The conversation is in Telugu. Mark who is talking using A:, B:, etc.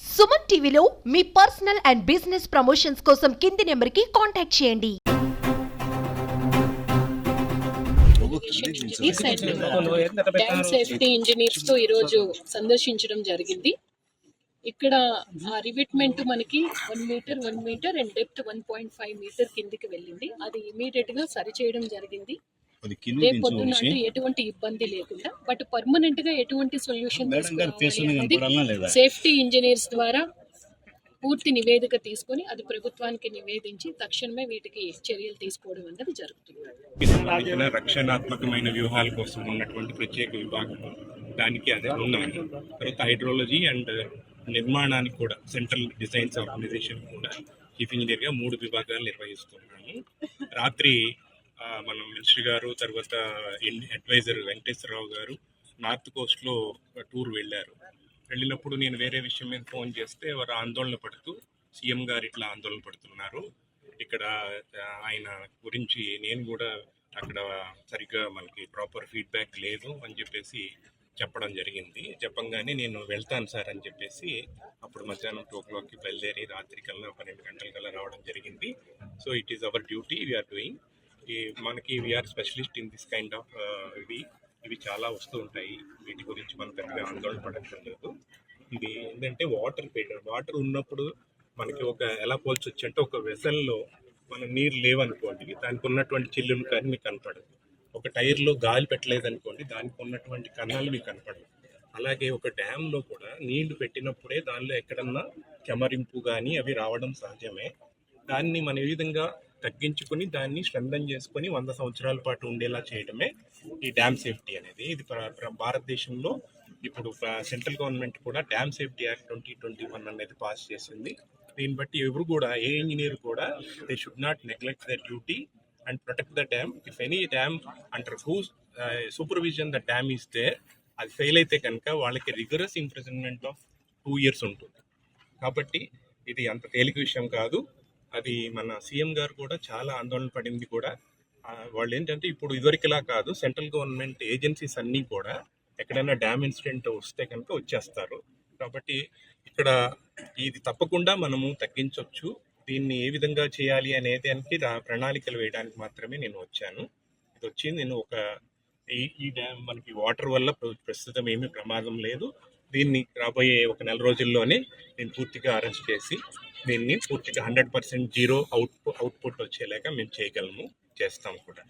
A: సుమన్ టీవీలో మీ పర్సనల్ అండ్ బిజినెస్ ప్రమోషన్స్ కోసం కింది నెంబర్కి కాంటాక్ట్ చేయండి.
B: ఈ సైడ్ డ్యామ్ సేఫ్టీ ఇంజనీర్స్తో ఈరోజు సందర్శించడం జరిగింది. ఇక్కడ ఆ రివిట్మెంట్ మనకి one metre one metre and depth one point five metre కిందికి వెళ్ళింది. అది ఇమీడియట్గా సరి చేయడం జరిగింది. రేపు పొద్దున్న ఎటువంటి ఇబ్బంది లేకుండా బట్ పర్మనెంట్గా ఎటువంటి సొల్యూషన్ సేఫ్టీ ఇంజనీర్స్ ద్వారా పూర్తి నివేదిక తీసుకొని అది ప్రభుత్వానికి నివేదించి తక్షణమే వీటికి చర్యలు తీసుకోవడం అనేది జరుగుతుంది.
C: రక్షణాత్మకమైన వ్యూహాల కోసం ఉన్నటువంటి ప్రత్యేక విభాగం దానికి అదే ఉన్నాయి తర్వాత హైడ్రాలజీ అండ్ నిర్మాణానికి కూడా సెంట్రల్ డిజైన్స్ ఆర్గనైజేషన్ కూడా చీఫ్ ఇంజనీర్గా మూడు విభాగాలు నిర్వహిస్తున్నాను రాత్రి మనం మినిస్టర్ గారు తర్వాత అడ్వైజర్ వెంకటేశ్వరరావు గారు నార్త్ కోస్ట్లో టూర్ వెళ్ళారు. వెళ్ళినప్పుడు నేను వేరే విషయం మీద ఫోన్ చేస్తే వారు ఆందోళన పడుతూ సీఎం గారు ఇట్లా ఆందోళన పడుతున్నారు. ఇక్కడ ఆయన గురించి నేను కూడా అక్కడ సరిగ్గా మనకి ప్రాపర్ ఫీడ్బ్యాక్ లేదు అని చెప్పేసి చెప్పడం జరిగింది. చెప్పంగానే నేను వెళ్తాను సార్ అని చెప్పేసి అప్పుడు మధ్యాహ్నం టూ ఓ క్లాక్కి బయలుదేరి రాత్రి కల్లా పన్నెండు గంటల కల్లా రావడం జరిగింది. So it is our duty we're doing ఈ మనకి we're specialist in this kind of ఇవి ఇవి చాలా వస్తూ ఉంటాయి. వీటి గురించి మనం పెద్దగా ఆందోళన పడక్కర్లేదు. ఇది ఏంటంటే వాటర్ ఫీల్డర్ వాటర్ ఉన్నప్పుడు మనకి ఒక ఎలా పోల్చొచ్చు అంటే ఒక వెసల్లో మన నీరు లేవనుకోండి దానికి ఉన్నటువంటి చిల్లులు కానీ మీకు కనపడదు. ఒక టైర్లో గాలి పెట్టలేదు అనుకోండి దానికి ఉన్నటువంటి కన్నాలు మీకు కనపడవు. అలాగే ఒక డ్యామ్లో కూడా నీళ్ళు పెట్టినప్పుడే దానిలో ఎక్కడన్నా కెమరింపు కానీ అవి రావడం సహజమే. దాన్ని మనం ఏ విధంగా తగ్గించుకొని దాన్ని స్ట్రెంథన్ చేసుకుని వంద సంవత్సరాల పాటు ఉండేలా చేయడమే ఈ డ్యామ్ సేఫ్టీ అనేది. ఇది ప్ర- ప్ర- భారతదేశంలో ఇప్పుడు సెంట్రల్ గవర్నమెంట్ కూడా dam safety act twenty twenty one అనేది పాస్ చేసింది. దీన్ని బట్టి ఎవరు కూడా ఏ ఇంజనీర్ కూడా they should not neglect the duty and protect the dam if any dam under who supervision the dam is there అది ఫెయిల్ అయితే కనుక వాళ్ళకి rigorous imprisonment of two years ఉంటుంది. కాబట్టి ఇది అంత తేలిక విషయం కాదు. అది మన సీఎం గారు కూడా చాలా ఆందోళన పడింది కూడా. వాళ్ళు ఏంటంటే ఇప్పుడు ఇదివరకులా కాదు సెంట్రల్ గవర్నమెంట్ ఏజెన్సీస్ అన్నీ కూడా ఎక్కడైనా డ్యామ్ ఇన్సిడెంట్ వస్తే కనుక వచ్చేస్తారు. కాబట్టి ఇక్కడ ఇది తప్పకుండా మనము తగ్గించవచ్చు దీన్ని ఏ విధంగా చేయాలి అనేది దానికి ప్రణాళికలు వేయడానికి మాత్రమే నేను వచ్చాను. ఇది వచ్చి నేను ఒక ఈ ఈ డ్యామ్ మనకి వాటర్ వల్ల ప్రస్తుతం ఏమీ ప్రమాదం లేదు. దీన్ని రాబోయే ఒక నెల రోజుల్లోనే నేను పూర్తిగా అరెస్ట్ చేసి దీన్ని పూర్తిగా hundred percent zero out output వచ్చేలాగా మేము చేయగలము చేస్తాం కూడా.